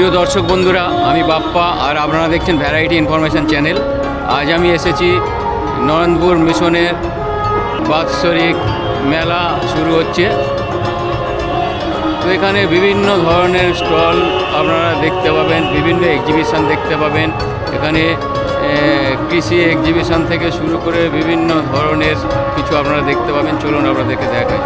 প্রিয় দর্শক বন্ধুরা, আমি বাপ্পা আর আপনারা দেখছেন ভ্যারাইটি ইনফরমেশন চ্যানেল আজ আমি এসেছি নরেন্দ্রপুর মিশনের বাৎসরিক মেলা শুরু হচ্ছে। তো এখানে বিভিন্ন ধরনের স্টল আপনারা দেখতে পাবেন, বিভিন্ন এক্সিবিশন দেখতে পাবেন। এখানে কৃষি এক্সিবিশন থেকে শুরু করে বিভিন্ন ধরনের কিছু আপনারা দেখতে পাবেন। চলুন আপনাদেরকে দেখাই।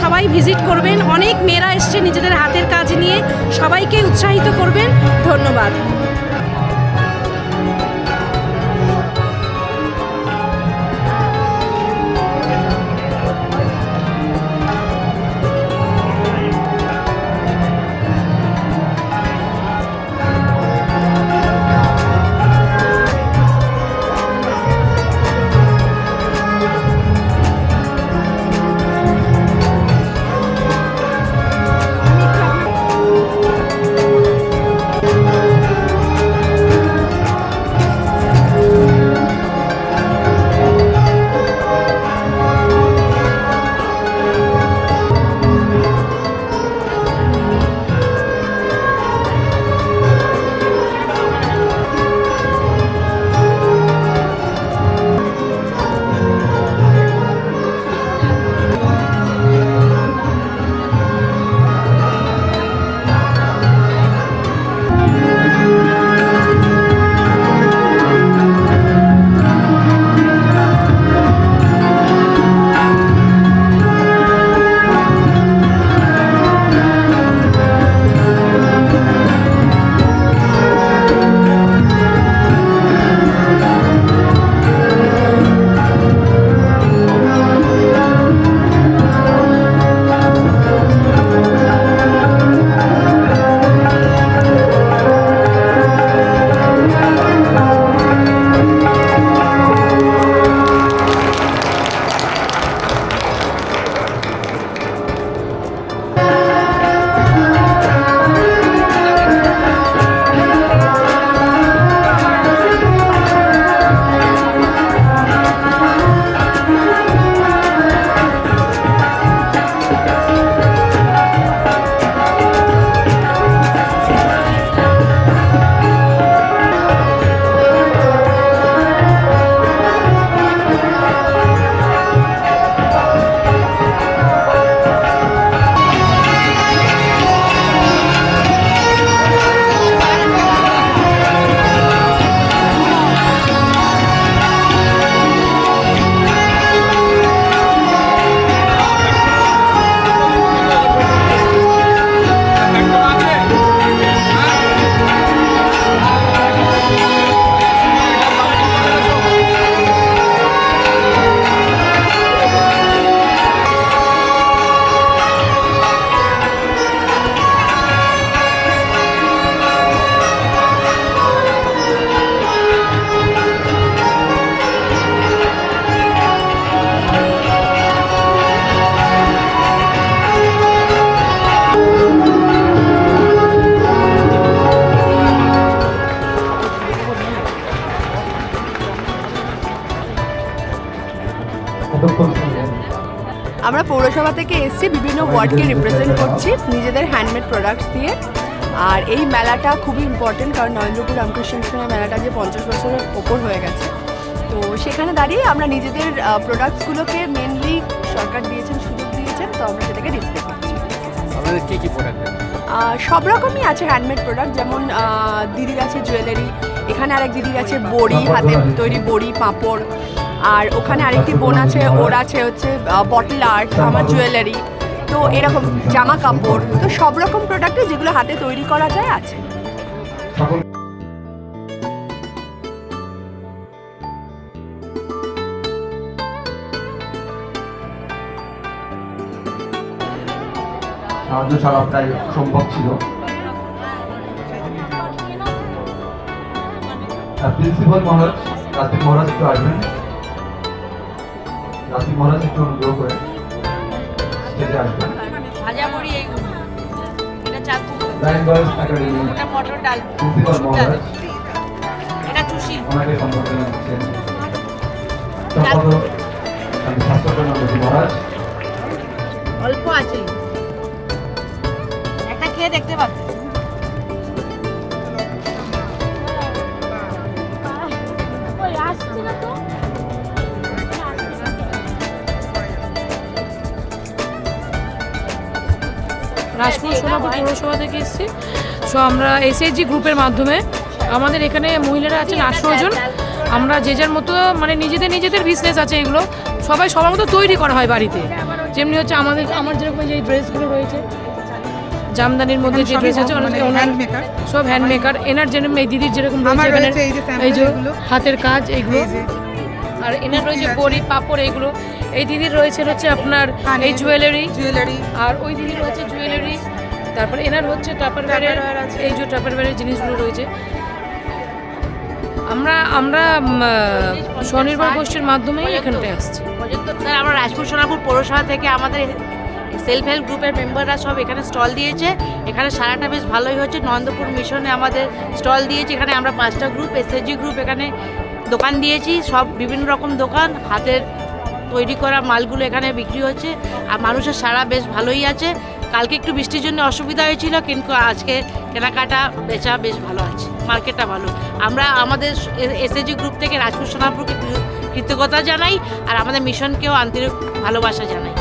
সবাই ভিজিট করবেন। অনেক মেয়েরা এসছে নিজেদের হাতের কাজ নিয়ে। সবাইকে উৎসাহিত করবেন। ধন্যবাদ। ওয়ার্ডকে রিপ্রেজেন্ট করছি নিজেদের হ্যান্ডমেড প্রোডাক্টস দিয়ে। আর এই মেলাটা খুবই ইম্পর্টেন্ট কারণ নরেন্দ্রপুর রামকৃষ্ণ মিশনের মেলাটা যে পঞ্চাশ বছরের ওপর হয়ে গেছে। তো সেখানে দাঁড়িয়ে আমরা নিজেদের প্রোডাক্টসগুলোকে মেনলি সরকার দিয়েছেন সুযোগ দিয়েছেন তো আমরা সেটাকে ডিসপ্লে করছি। আপনাদের কী কী প্রোডাক্ট সব রকমই আছে হ্যান্ডমেড প্রোডাক্ট যেমন দিদির আছে জুয়েলারি এখানে আরেক দিদির আছে বড়ি হাতে তৈরি বড়ি পাঁপড় আর ওখানে আরেকটি বোন আছে ওর আছে হচ্ছে বটল আর্ট আমার জুয়েলারি তো এরকম জামা কাপড় তো সব রকম প্রোডাক্টে যেগুলো হাতে তৈরি করা যায় আছে। সাহায্য ছাড়া প্রায় সম্ভব ছিল। প্রিন্সিপাল মহারাজ রাস্তিক মহারাজ একটু আসবেন। রাস্তিক মহারাজ একটু অনুগ্রহ করে। আসবেন ভাজা মুড়ি এইগুলো এটা চাকু লাইন বয়েজ একাডেমি এটা মটর ডাল। প্রিন্সিপাল মহারাজ। এটা চুষি। ওনাকে সম্বোধন জানাচ্ছেন সম্পাদক আমি স্বাস্থ্যকর্মী মহারাজ। অল্প আছে। একটা খেয়ে দেখতে পাবে। রাজপুর সোনাপুর পৌরসভা থেকে এসেছি। সো আমরা এসএইচজি গ্রুপের মাধ্যমে আমাদের এখানে মহিলারা আছেন আঠেরো জন। আমরা যে যার মতো মানে নিজেদের নিজেদের বিজনেস আছে এগুলো সবাই সবার মতো তৈরি করা হয় বাড়িতে। যেমনি হচ্ছে আমাদের আমার যেরকম যে ড্রেসগুলো রয়েছে জামদানির মধ্যে যে ড্রেস আছে সব হ্যান্ডমেকার এনার যেরকম এই দিদির যেরকম এই যে। হাতের কাজ এইগুলো আর এনার রয়েছে। বড়ি পাপড় এইগুলো এই দিদির রয়েছে হচ্ছে আপনার এই জুয়েলারি জুয়েলারি আর ওই দিদি রয়েছে জুয়েলারি তারপরে এনার হচ্ছে টাপার ব্যারের এই যে টাপার ব্যারের জিনিসগুলো রয়েছে। আমরা আমরা স্বনির্ভর গোষ্ঠীর মাধ্যমেই এখানটায় আসছি। স্যার আমরা রাজপুর সোনাপুর পৌরসভা থেকে আমাদের সেলফ হেল্প গ্রুপের মেম্বাররা সব এখানে স্টল দিয়েছে। এখানে সারাটা বেশ ভালোই হচ্ছে। নন্দপুর মিশনে আমাদের স্টল দিয়েছে। এখানে আমরা পাঁচটা গ্রুপ এসএসজি গ্রুপ এখানে দোকান দিয়েছি। সব বিভিন্ন রকম দোকান হাতের তৈরি করা মালগুলো এখানে বিক্রি হচ্ছে। আর মানুষের সারা বেশ ভালোই আছে। কালকে একটু বৃষ্টির জন্য অসুবিধা হয়েছিল, কিন্তু আজকে কেনাকাটা বেচা বেশ ভালো আছে, মার্কেটটা ভালো। আমরা আমাদের এসএজি গ্রুপ থেকে রাজপুর সোনাপুরকে কৃতজ্ঞতা জানাই, আর আমাদের মিশনকেও আন্তরিক ভালোবাসা জানাই।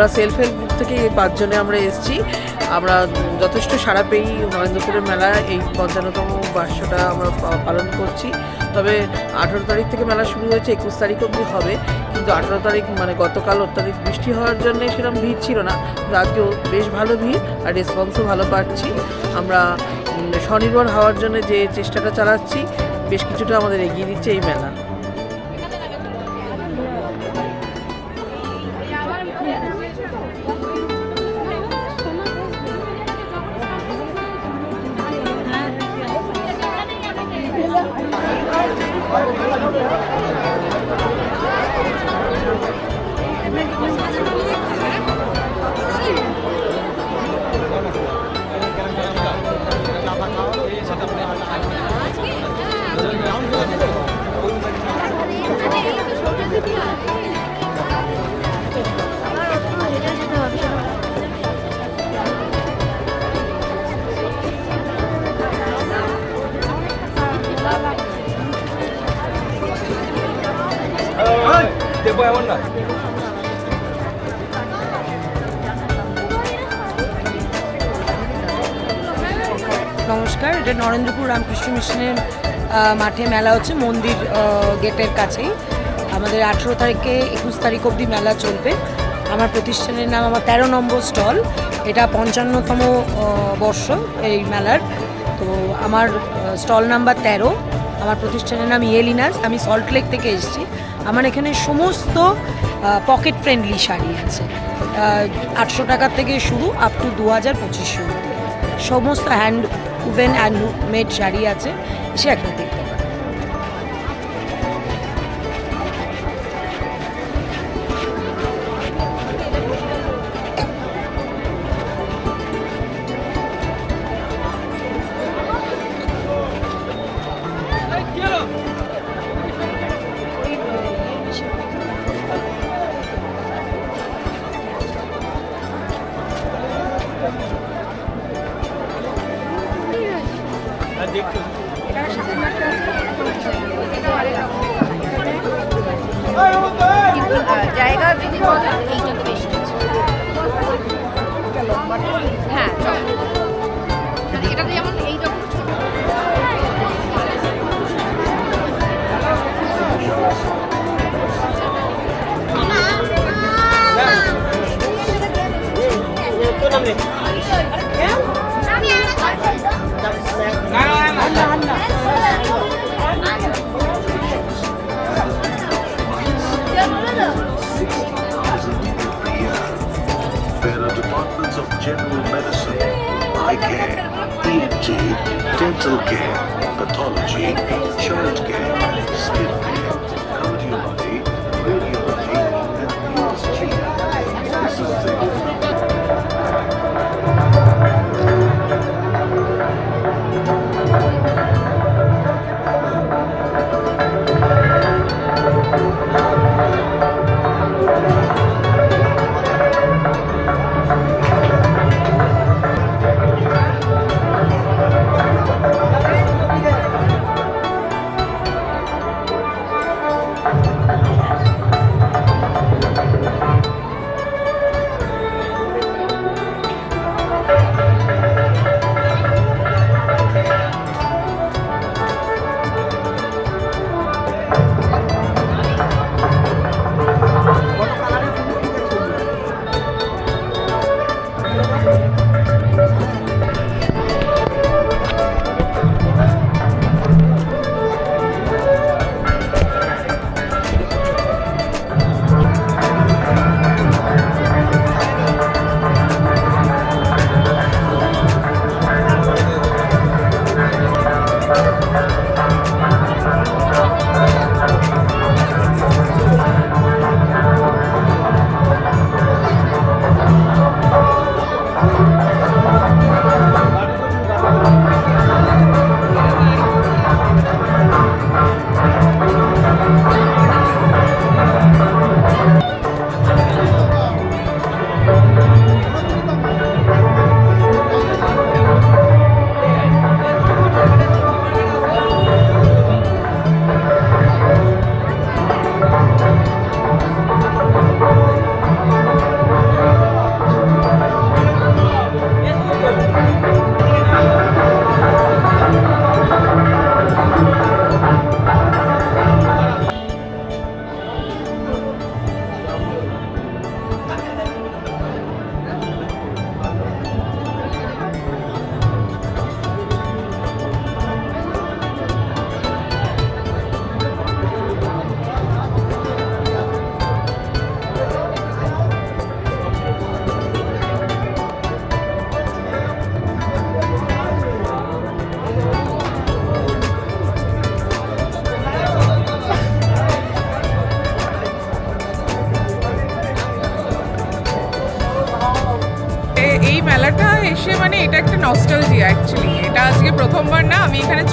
আমরা সেলফ হেল্প গ্রুপ থেকে এই পাঁচজনে আমরা এসেছি। আমরা যথেষ্ট সাড়া পেয়েই নরেন্দ্রপুরের মেলা, এই পঞ্চান্নতম বার্ষটা আমরা পালন করছি। তবে আঠেরো তারিখ থেকে মেলা শুরু হয়েছে, একুশ তারিখ অবধি হবে। কিন্তু আঠেরো তারিখ মানে গতকাল অত্যাধিক বৃষ্টি হওয়ার জন্য সেরকম ভিড় ছিল না। আজকেও বেশ ভালো ভিড় আর রেসপন্সও ভালো পাচ্ছি। আমরা স্বনির্ভর হওয়ার জন্য যে চেষ্টাটা চালাচ্ছি, বেশ কিছুটা আমাদের এগিয়ে দিচ্ছে এই মেলা। নমস্কার, এটা নরেন্দ্রপুর রামকৃষ্ণ মিশনের মাঠে মেলা হচ্ছে, মন্দির গেটের কাছেই। আমাদের আঠেরো তারিখে একুশ তারিখ অবধি মেলা চলবে। আমার প্রতিষ্ঠানের নাম আমার তেরো নম্বর স্টল। এটা পঞ্চান্নতম বর্ষ এই মেলার। তো আমার স্টল নাম্বার তেরো। আমার প্রতিষ্ঠানের নাম ইয়েলিনাস। আমি সল্টলেক থেকে এসেছি। আমার এখানে সমস্ত পকেট ফ্রেন্ডলি শাড়ি আছে। আটশো টাকার থেকে শুরু আপ টু দু হাজার পঁচিশশো সমস্ত hand woven and made sari আছে সে একটা দেখতে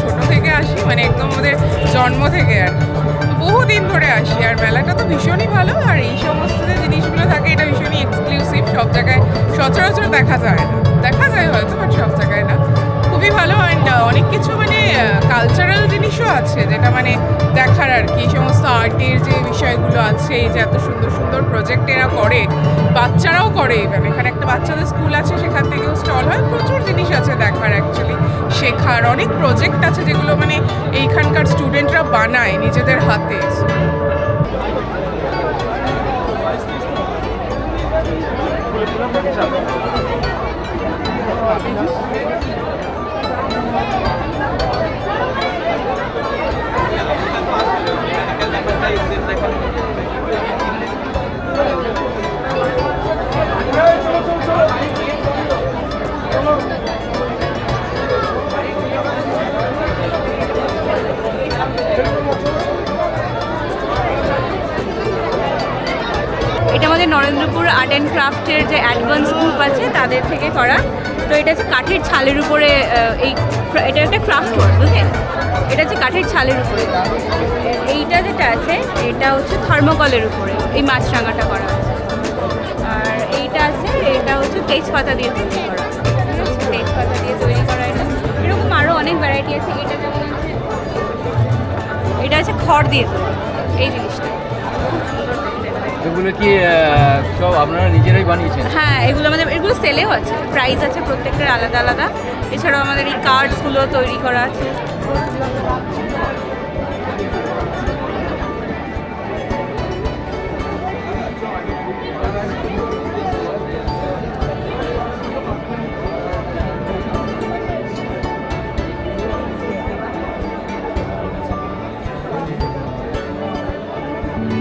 ছোট থেকে আসি মানে একদম ওদের জন্ম থেকে আর বহুদিন ধরে আসি আর মেলাটা তো ভীষণই ভালো আর এই সমস্ত যে জিনিসগুলো থাকে, এটা ভীষণই এক্সক্লুসিভ সব জায়গায় সচরাচর দেখা যায় না। দেখা যায় হয়তো বাট খুবই ভালো অ্যান্ড অনেক কিছু মানে কালচারাল জিনিসও আছে, যেটা মানে দেখার আর কি। সমস্ত আর্টের যে বিষয়গুলো আছে, এই যে এত সুন্দর সুন্দর প্রজেক্ট এরা করে, বাচ্চারাও করে ইভেন এখানে একটা বাচ্চাদের স্কুল আছে, সেখান থেকেও স্টল হয়, প্রচুর জিনিস আছে দেখার অ্যাকচুয়ালি শেখার অনেক প্রজেক্ট আছে যেগুলো মানে এইখানকার স্টুডেন্টরা বানায় নিজেদের হাতে। এটা ক্রাফটের যে অ্যাডভান্স গ্রুপ আছে, তাদের থেকে করা। তো এটা হচ্ছে কাঠের ছালের উপরে এই এটা একটা ক্রাফট ওয়ার্ক বুঝলেন এটা হচ্ছে কাঠের ছালের উপরে। এইটা যেটা আছে, এটা হচ্ছে থার্মোকলের উপরে, এই মাছরাঙাটা করা আছে। আর এইটা আছে, এটা হচ্ছে তেজপাতা দিয়ে তৈরি করা। আছে? তেজপাতা দিয়ে তৈরি করা এটা। এরকম আরও অনেক ভ্যারাইটি আছে, এটা যেমন আছে। এটা হচ্ছে খড় দিয়ে তৈরি, এই জিনিসটা। এগুলো কি সব আপনারা নিজেরাই বানিয়েছেন? হ্যাঁ এগুলো আমাদের, এগুলো সেলেও আছে। প্রাইস আছে প্রত্যেকটার আলাদা আলাদা। এছাড়াও আমাদের এই কার্ডসগুলো তৈরি করা আছে।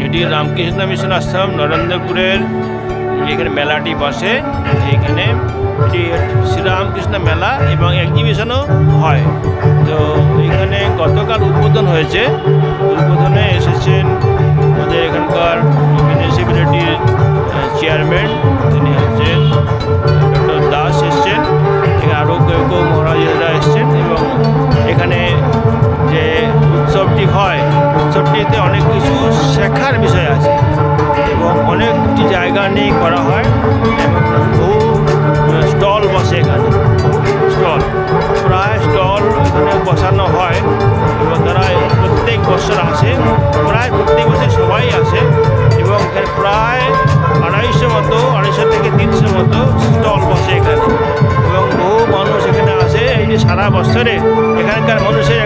এটি রামকৃষ্ণ মিশন আশ্রম, নরেন্দ্রপুরের এখানে মেলাটি বসে। এখানে এটি শ্রীরামকৃষ্ণ মেলা এবং এক্সিবিশনও হয়। তো এখানে গতকাল উদ্বোধন হয়েছে। উদ্বোধনে এসেছেন আমাদের এখানকার মিউনিসিপ্যালিটির চেয়ারম্যান তিনি হচ্ছেন ডক্টর দাস এসছেন। এখানে আরও কেউ কেউ মহারাজেরা এসছেন এবং এখানে যে উৎসবটি হয় উৎসবটিতে অনেক কিছু শেখার বিষয় আছে এবং অনেকটি জায়গা নিয়ে করা হয়। বহু স্টল বসে এখানে। স্টল। প্রায় স্টল এখানে বসানো হয় এবং তারা প্রত্যেক বছর আসে। প্রায় প্রত্যেক বছর সবাই আসে এবং এখানে প্রায় আড়াইশো মতো, আড়াইশো থেকে তিনশো মতো স্টল বসে এখানে। এবং বহু মানুষ এখানে আসে। এই যে সারা বছরে এখানকার মানুষের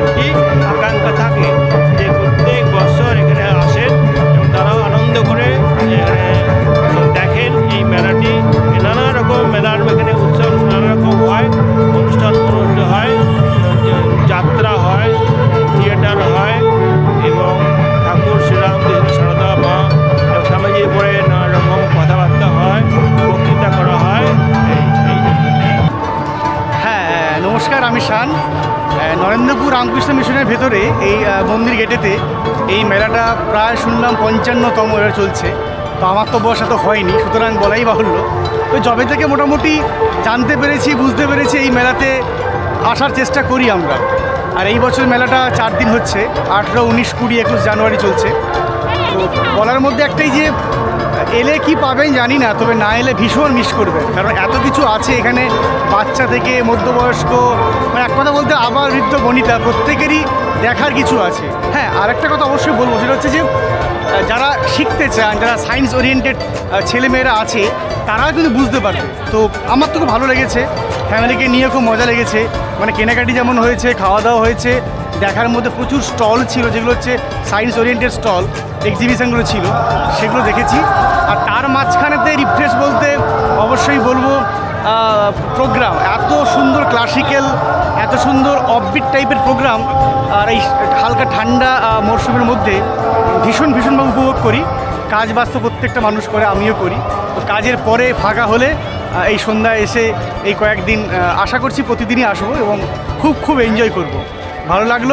নমস্কার আমি শান নরেন্দ্রপুর রামকৃষ্ণ মিশনের ভেতরে এই মন্দির গেটেতে এই মেলাটা প্রায় শুনলাম পঞ্চান্নতম এবার চলছে। তো আমার তো বয়স তো হয়নি, সুতরাং বলাই বাহুল্য। তো জবে থেকে মোটামুটি জানতে পেরেছি, বুঝতে পেরেছি এই মেলাতে আসার চেষ্টা করি আমরা। আর এই বছর মেলাটা চার দিন হচ্ছে, আঠেরো, উনিশ, কুড়ি, একুশ জানুয়ারি চলছে। তো বলার মধ্যে একটাই যে এলে কি পাবেন জানি না, তবে না এলে ভীষণ মিস করবে। কারণ এত কিছু আছে এখানে বাচ্চা থেকে মধ্যবয়স্ক মানে এক কথা বলতে আবার বৃদ্ধ বনিতা, প্রত্যেকেরই দেখার কিছু আছে। হ্যাঁ আরেকটা কথা অবশ্যই বলব, সেটা হচ্ছে যে যারা শিখতে চান, যারা সায়েন্স ওরিয়েন্টেড ছেলেমেয়েরা আছে, তারাও কিন্তু বুঝতে পারবে। তো আমার তো খুব ভালো লেগেছে ফ্যামিলিকে নিয়ে খুব মজা লেগেছে। মানে কেনাকাটি যেমন হয়েছে খাওয়া দাওয়া হয়েছে, দেখার মধ্যে প্রচুর স্টল ছিল, যেগুলো হচ্ছে সায়েন্স ওরিয়েন্টেড স্টল এক্সিবিশনগুলো ছিল, সেগুলো দেখেছি। আর তার মাঝখানেতে রিফ্রেশ বলতে অবশ্যই বলব প্রোগ্রাম এত সুন্দর ক্লাসিক্যাল এত সুন্দর অফবিট টাইপের প্রোগ্রাম আর এই হালকা ঠান্ডা মরশুমের মধ্যে ভীষণ ভীষণভাবে উপভোগ করি। কাজ বাস্তব প্রত্যেকটা মানুষ করে, আমিও করি। তো কাজের পরে ফাঁকা হলে এই সন্ধ্যায় এসে এই কয়েকদিন আশা করছি প্রতিদিনই আসব এবং খুব খুব এনজয় করব। ভালো লাগল।